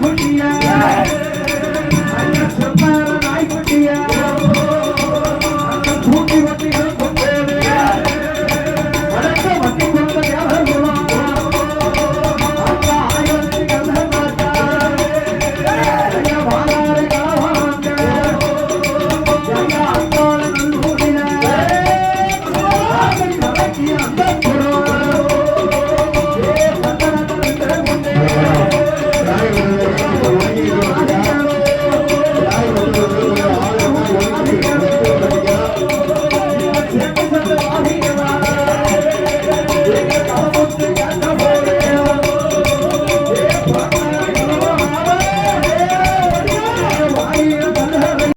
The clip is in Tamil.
புண்ணிய